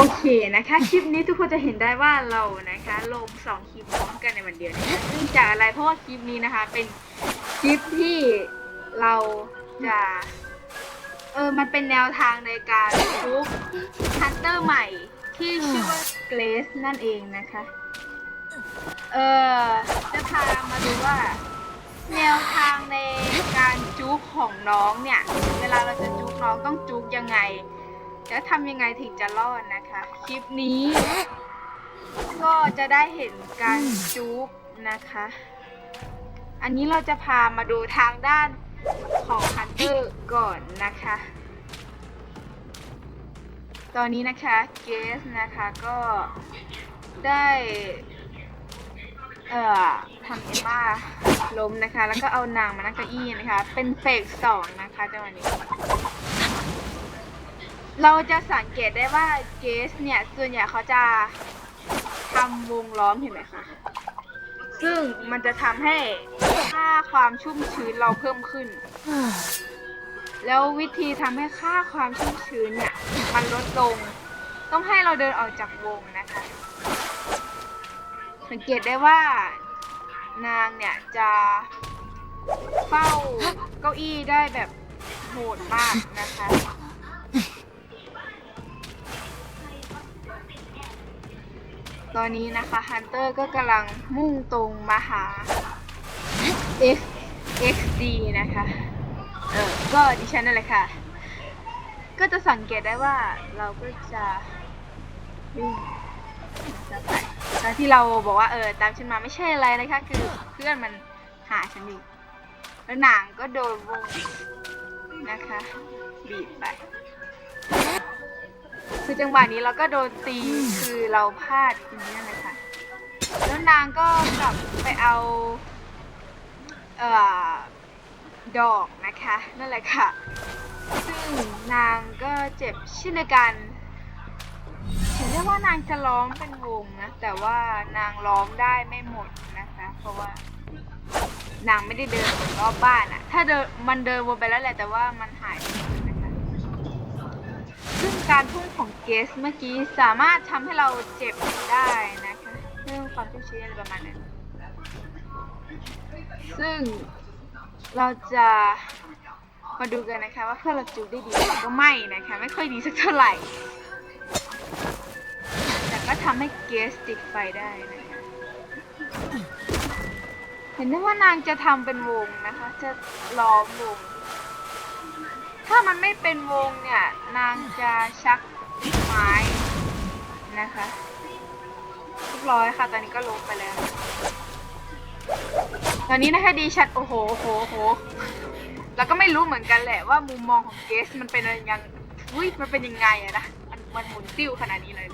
โอเคนะคะ คลิปนี้ทุกคนจะเห็นได้ว่าเรานะคะ ลงสองคลิปพร้อมกันในวันเดียวนะคะเนื่องจากอะไรเพราะว่าคลิปนี้นะคะ เป็นคลิปที่เราจะเออมันเป็นแนวทางในการลุกฮันเตอร์ใหม่ที่ชื่อว่าเกรซนั่นเองนะคะ เออจะพามาดูว่า แนวทางในการจุกของน้องเนี่ย เวลาเราจะจุกน้องต้องจุกยังไง แล้วทำยังไงถึงจะรอดนะคะ คลิปนี้ ก็จะได้เห็นการจุกนะคะ อันนี้เราจะพามาดูทางด้านของฮันเตอร์ก่อนนะคะ ตอนนี้นะคะเกสนะคะก็ได้ เอ่อทำเอมมาล้มนะคะ แล้วก็เอานางมานั่งเก้าอี้นะคะ เป็นเฟสสองนะคะจังหวะนี้ เราจะสังเกตได้ว่าเกสเนี่ยส่วนใหญ่เขาจะทำวงล้อมเห็นไหมคะ ซึ่งมันจะทำให้ค่าความชุ่มชื้นเราเพิ่มขึ้น แล้ววิธีทำให้ค่าความชุ่มชื้นเนี่ยมันลดลง ต้องให้เราเดินออกจากวงนะคะ สังเกตได้ว่านางเนี่ยจะเฝ้าเก้าอี้ได้แบบโหดมากนะคะ ตอนนี้นะคะฮันเตอร์ก็กำลังมุ่งตรงมาหา X XD นะคะ เออ ก็ดิฉันนั่นแหละค่ะ ก็จะสังเกตได้ว่าเราก็จะวิ่งไปตอนที่เราบอกว่าเออตามฉันมาไม่ใช่อะไรนะคะ คือเพื่อนมันหาฉันอยู่แล้วหนางก็โดนวงนะคะ บีบไป คือจังหวะนี้เราก็โดนตีคือเราพลาดอย่างนี้เลยค่ะ แล้วนางก็กลับไปเอาเอ่อดอกนะคะ นั่นแหละค่ะ ซึ่งนางก็เจ็บเช่นเดียวกันถึงได้ว่านางจะล้อมเป็นวงนะ แต่ว่านางล้อมได้ไม่หมดนะคะ เพราะว่านางไม่ได้เดินรอบบ้านอะถ้าเดินมันเดินวนไปแล้วแหละแต่ว่ามันหายไป ซึ่งการพุ่งของเกสเมื่อกี้สามารถทำให้เราเจ็บได้นะคะเรื่องความชุ่มชื้อะไรประมาณนั้น ซึ่งเราจะมาดูกันนะคะว่าเพื่อนเราจูได้ดีหรือก็ไม่นะคะ ไม่ค่อยดีสักเท่าไหร่ แต่ก็ทำให้เกสติดไฟได้นะคะ เห็นได้ว่านางจะทำเป็นวงนะคะ จะล้อมวง ถ้ามันไม่เป็นวงเนี่ย นางจะชักไม้นะคะเรียบร้อยค่ะ ตอนนี้ก็ลงไปแล้ว ตอนนี้นะคะดีชัด โอ้โหโอ้โหโอ้โหแล้วก็ไม่รู้เหมือนกันแหละว่ามุมมองของเกสมันเป็นยังอุ้ยมันเป็นยังไงอะนะมันมันหมุนติ้วขนาดนี้เลย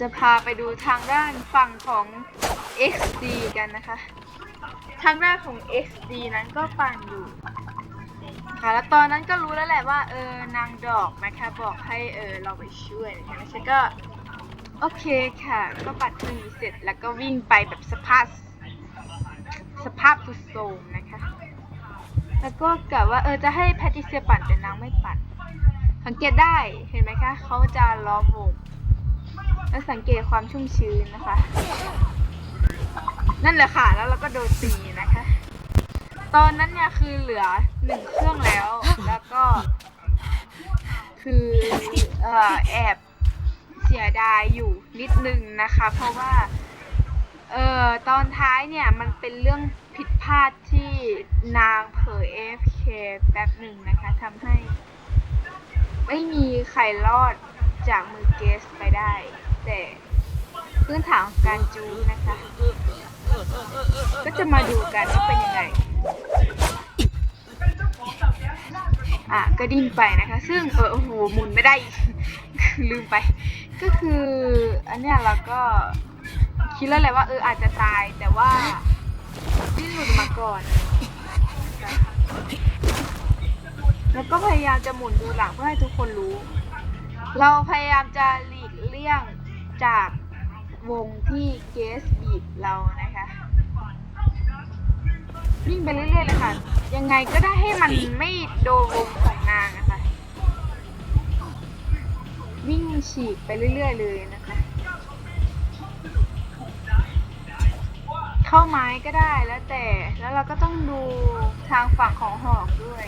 จะพาไปดูทางด้านฝั่งของ XD กันนะคะ ทางด้านของ XD นั้นก็ปั่นอยู่ ค่ะ แล้วตอนนั้นก็รู้แล้วแหละว่าเออนางดอกนะคะบอกให้เออเราไปช่วยนะคะฉันก็โอเคค่ะ ก็ปัดเครื่องนี้เสร็จแล้วก็วิ่งไปแบบสภาพสภาพสุดโทมนะคะ แล้วก็กะว่าเออจะให้แพทิเซียปั่นแต่นางไม่ปั่น สังเกตได้เห็นไหมคะเขาจะล้อมวงแล้วสังเกตความชุ่มชื้นนะคะ นั่นแหละค่ะ แล้วเราก็โดนตีนะคะ ตอนนั้นเนี่ยคือเหลือหนึ่งเครื่องแล้ว แล้วก็ คือเอ่อแอบเสียดายอยู่นิดนึงนะคะ เพราะว่า เอ่อตอนท้ายเนี่ยมันเป็นเรื่องผิดพลาดที่นางเผย AFK แป๊บหนึ่งนะคะทำให้ ไม่มีใครรอดจากมือเกสไปได้ แต่พื้นฐานของการจูนะคะ ก็จะมาดูกันว่าเป็นยังไง อะก็ดิ้นไปนะคะ ซึ่งเออโอ้โหหมุนไม่ได้ ลืมไป ก็คือ อันเนี้ยเราก็คิดแล้วแหละว่าเอออาจจะตายแต่ว่าดิ้นหลุดมาก่อน แล้วก็พยายามจะหมุนดูหลังเพื่อให้ทุกคนรู้ เราพยายามจะหลีกเลี่ยงจาก วงที่เกสบีบเรานะคะวิ่งไปเรื่อยๆเลยค่ะ ยังไงก็ได้ให้มันไม่โดนวงของนางนะคะ วิ่งฉีกไปเรื่อยๆเลยนะคะ เข้าไม้ก็ได้แล้วแต่ แล้วเราก็ต้องดูทางฝั่งของหอกด้วย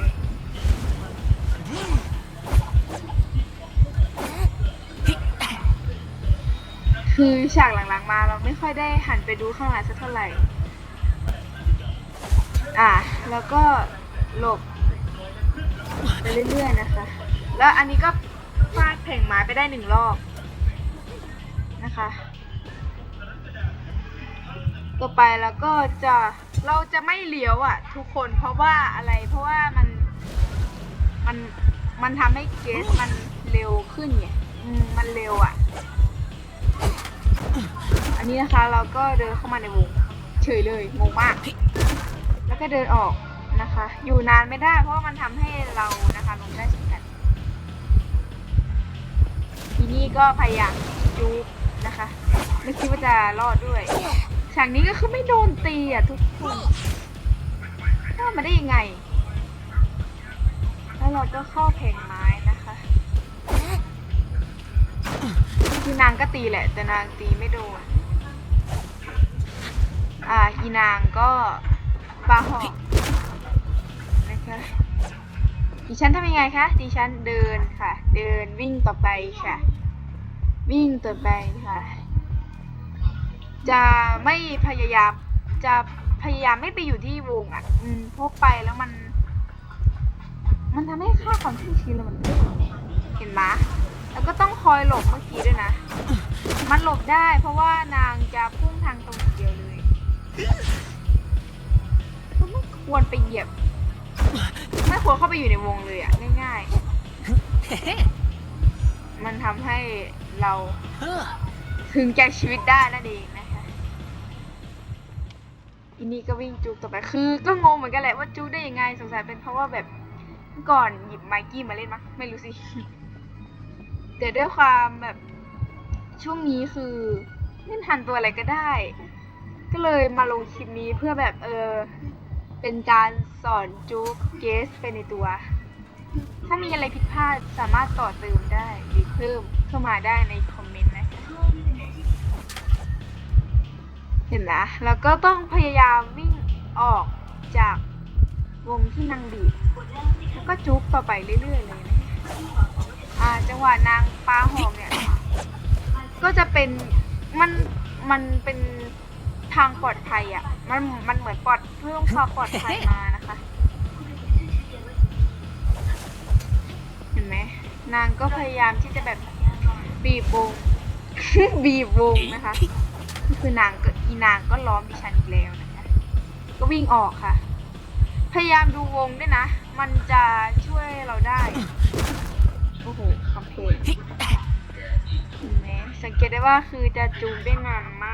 คือฉากหลังๆมาเราไม่ค่อยได้หันไปดูข้างหลังสักเท่าไหร่ อะแล้วก็หลบไปเรื่อยๆนะคะ แล้วอันนี้ก็ฟาดแผงไม้ไปได้หนึ่งรอบนะคะ ต่อไปแล้วก็จะเราจะไม่เลี้ยวอะ ทุกคนเพราะว่าอะไรเพราะว่ามันมันมันทำให้เกสมันเร็วขึ้นไงมมันเร็วอะ นนี้นะคะเราก็เดินเข้ามาในวงเฉยเลยงงมาก แล้วก็เดินออกนะคะ อยู่นานไม่ได้ เพราะว่ามันทำให้เรานะคะลงได้เช่นกัน ทีนี้ก็พยายามจูบนะคะ ไม่คิดว่าจะรอดด้วยฉากนี้ก็คือไม่โดนตีอะทุกคนรอดมาได้ยังไง แล้วเราก็เข้าแผงไม้นะคะคือนางก็ตีแหละ แต่นางตีไม่โดน อ่าอีนางก็ปาหอกนะคะดิฉันทำยังไงคะดิฉันเดินค่ะ เดินวิ่งต่อไปค่ะ วิ่งต่อไปค่ะ จะไม่พยายามจะพยายามไม่ไปอยู่ที่วงอะ อืมเพราะไปแล้วมัน มันทำให้ค่าความชุ่มชื้นเรามันเพิ่มเห็นไหมแล้วก็ต้องคอยหลบเมื่อกี้ด้วยนะ มันหลบได้เพราะว่านาง ไม่ควรไปเหยียบ ไม่ควรเข้าไปอยู่ในวงเลยอะ ง่าย ๆ มันทำให้เราถึงแก่ชีวิตได้นั่นเองนะคะอินนี่ก็วิ่งจูกต่อไปคือ ก็งงเหมือนกันแหละว่าจูกได้ยังไงสงสัยเป็นเพราะว่าแบบก่อนหยิบไมกี้มาเล่นมั้งไม่รู้สิแต่ด้วยความแบบช่วงนี้คือเล่นทันตัวอะไรก็ได้ ก็เลยมาลงคลิปนี้เพื่อแบบเออ เป็นการสอนจูกเกสไปในตัว ถ้ามีอะไรผิดพลาดสามารถต่อเติมได้หรือเพิ่มเข้ามาได้ในคอมเมนต์นะคะเห็นไหมแล้วก็ต้องพยายามวิ่งออกจากวงที่นางบีบแล้วก็จุ๊กต่อไปเรื่อยๆเลยนะอ่าจังหวะนางปลาหอมเนี่ย ก็จะเป็นมันมันเป็น ทางปลอดภัยอะ มันมันเหมือนปลอดเพิ่มความปลอดภัยมานะคะ เห็นไหมนางก็พยายามที่จะแบบบีบวงบีบวงนะคะคือนางก็อีนางก็ล้อมดิฉันอีกแล้วนะคะ ก็วิ่งออกค่ะ พยายามดูวงด้วยนะ มันจะช่วยเราได้ โอ้โหคำเพลงเห็นไหมสังเกตได้ว่าคือจะจูงได้นานม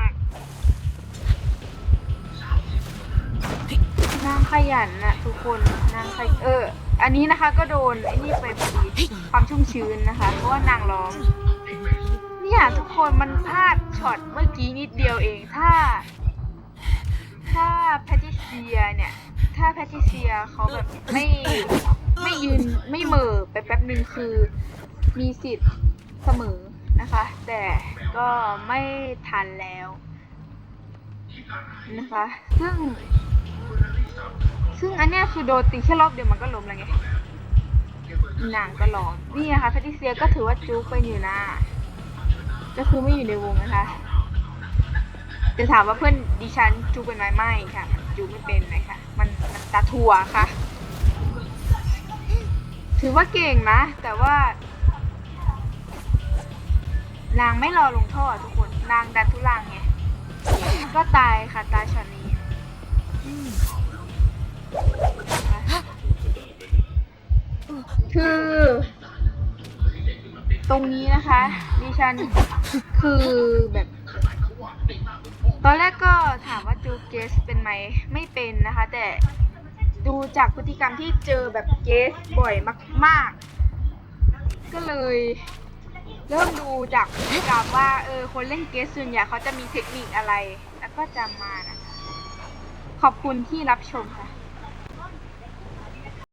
าก นางขยันนะทุกคนนางขยเออ อันนี้นะคะก็โดนไอ้นี่ไปพอดีความชุ่มชื้นนะคะ เพราะว่านางร้องเนี่ยทุกคนมันพลาดช็อตเมื่อกี้นิดเดียวเองถ้า ถ้าแพทริเซียเนี่ย ถ้าแพทริเซียเขาแบบไม่ไม่ยืนไม่เหม่อไปแป๊บหนึ่งคือมีสิทธิ์เสมอนะคะ แต่ก็ไม่ทันแล้วนะคะ ซึ่ง ซึ่งอันเนี้ยคือโดนตีแค่รอบเดียวมันก็ล้มแล้วไงนางก็ร้องนี่นะคะแพทิเซียก็ถือว่าจุกไปอยู่นะก็คือไม่อยู่ในวงนะคะจะถามว่าเพื่อนดิฉันจูเป็นไหมไม่ค่ะ จูไม่เป็นนะคะมันมันตาทัวค่ะ ถือว่าเก่งนะ แต่ว่านางไม่รอลงท่อทุกคน นางดันทุลังไง ก็ตายค่ะ ตายช็อตนี้ คือ ตรงนี้นะคะ ดิฉันคือแบบ ตอนแรกก็ถามว่าจูเกสเป็นไหมไม่เป็นนะคะ แต่ดูจากพฤติกรรมที่เจอแบบเกสบ่อยมาก ๆ ก็เลย เริ่มดูจากพฤติกรรมว่าเออคนเล่นเกสส่วนใหญ่เขาจะมีเทคนิคอะไร แล้วก็จำมานะคะขอบคุณที่รับชมค่ะ